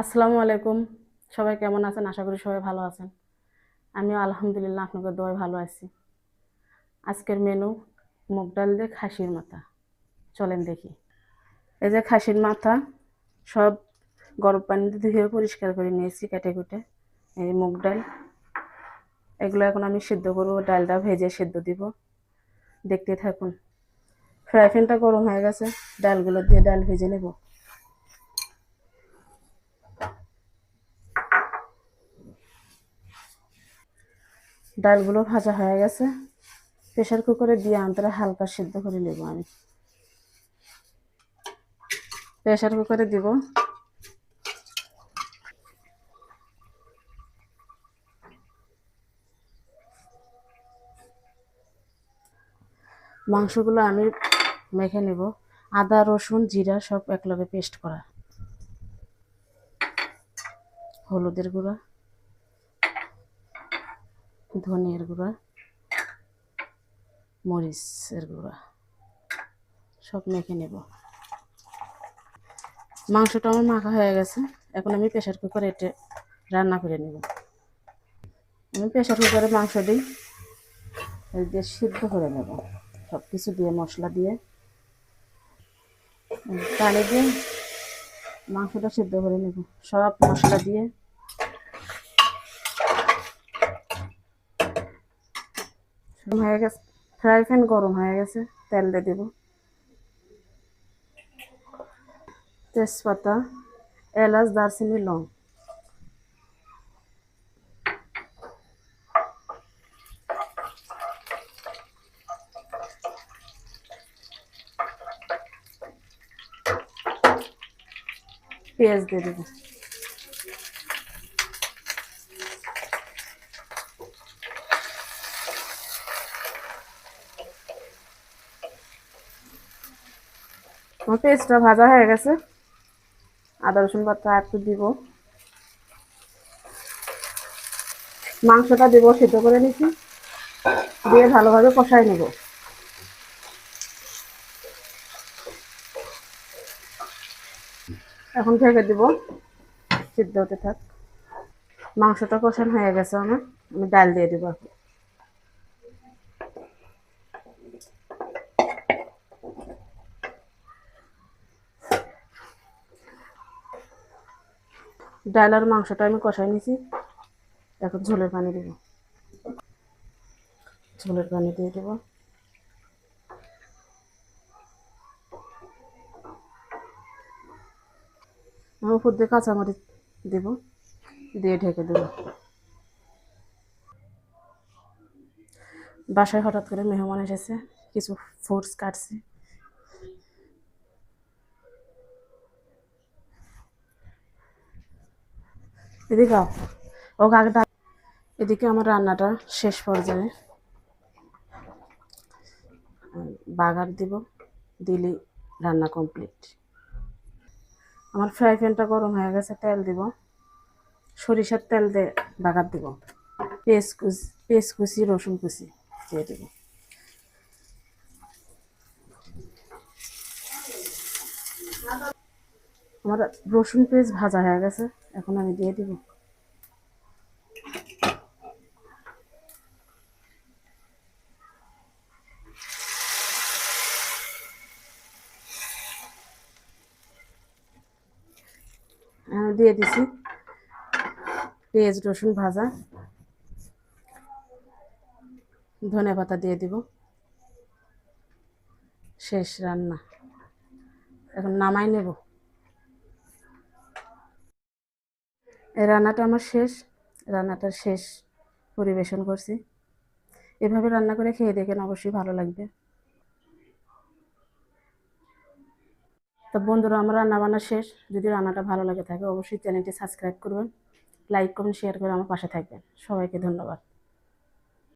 আসসালামু আলাইকুম। সবাই কেমন আছেন? আশা করি সবাই ভালো আছেন। আমিও আলহামদুলিল্লাহ আপনাকে দোয়াই ভালো আছি। আজকের মেনু মুগ ডাল দিয়ে খাসির মাথা। চলেন দেখি। এই যে খাসির মাথা, সব গরম পানিতে ধুয়ে পরিষ্কার করে নিয়েছি কেটে কুটে। এই মুগ ডাল। এগুলো এখন আমি সিদ্ধ করব, ডালটা ভেজে সিদ্ধ দিব। দেখতে থাকুন। ফ্রাই প্যানটা গরম হয়ে গেছে, ডালগুলো দিয়ে ডাল ভেজে নেব। ডালগুলো ভাজা হয়ে গেছে। প্রেশার কুকারে দিয়ে আন্তরা হালকা সিদ্ধ করে নেব আমি। প্রেশার কুকারে দিব মাংসগুলো আমি মেখে নেব। আদা, রসুন, জিরা সব একলগে পেস্ট করা। হলুদের গুঁড়া। ধনিয়ার গুঁড়া, মরিচের গুঁড়া, সব মেখে নেব। মাংসটা আমার মাখা হয়ে গেছে, এখন আমি প্রেশার কুকারে এটে রান্না করে নেব। আমি প্রেশার কুকারে মাংস দিই দিয়ে সিদ্ধ করে নেব। সব কিছু দিয়ে, মশলা দিয়ে। পানি দিয়ে মাংসটা সিদ্ধ করে নেব। সব মশলা দিয়ে হয়ে গেছে। ফ্রাই প্যান গরম হয়ে গেছে, তেল দিয়ে দেব। তেজপাতা, এলাচ, দারচিনি, লং। পেঁয়াজ দিয়ে দেবো। আমার পেঁয়াজটা ভাজা হয়ে গেছে। আদা, রসুন বাটা একটু দিব। মাংসটা দিব, সিদ্ধ করে নিচ্ছি দিয়ে ভালোভাবে কষাই নেব। এখন থেকে দিব। সিদ্ধ হতে থাক। মাংসটা কষানো হয়ে গেছে আমার। আমি ডাল দিয়ে দিব। ডাল আর মাংসটা আমি কষাই নিয়েছি এখন ঝোলের পানি দেব। ঝোলের পানি দিয়ে দেবো। উপর দিয়ে কাঁচামরিচ দেব, দিয়ে ঢেকে দেব। বাসায় হঠাৎ করে মেহমান এসেছে, কিছু ফ্রুটস কাটছি। এদিকে ও কাকে ডাক। এদিকে আমার রান্নাটা শেষ পর্যায়ে। বাগার দিব, দিলে রান্না কমপ্লিট আমার ফ্রাই প্যানটা গরম হয়ে গেছে, তেল দিব। সরিষার তেল দিয়ে বাগার দিব। পেঁয়াজ কুচি পেঁয়াজ কুচি, রসুন কুচি দিয়ে দেব। আমার রসুন পেঁয়াজ ভাজা হয়ে গেছে, এখন আমি দিয়ে দিব। আমি দিয়ে দিছি পেঁয়াজ, রসুন ভাজা। ধনে পাতা দিয়ে দিব। শেষ রান্না। এখন নামাই নেব। রান্নাটা আমার শেষ, রান্নাটার শেষ পরিবেশন করছি। এভাবে রান্না করে খেয়ে দেখেন অবশ্যই ভালো লাগবে। তো বন্ধুরা, আমার রান্না বান্না শেষ। যদি রান্নাটা ভালো লাগে থাকে, অবশ্যই চ্যানেলটি সাবস্ক্রাইব করবেন, লাইক, কমেন্ট, শেয়ার করে আমার পাশে থাকবেন। সবাইকে ধন্যবাদ।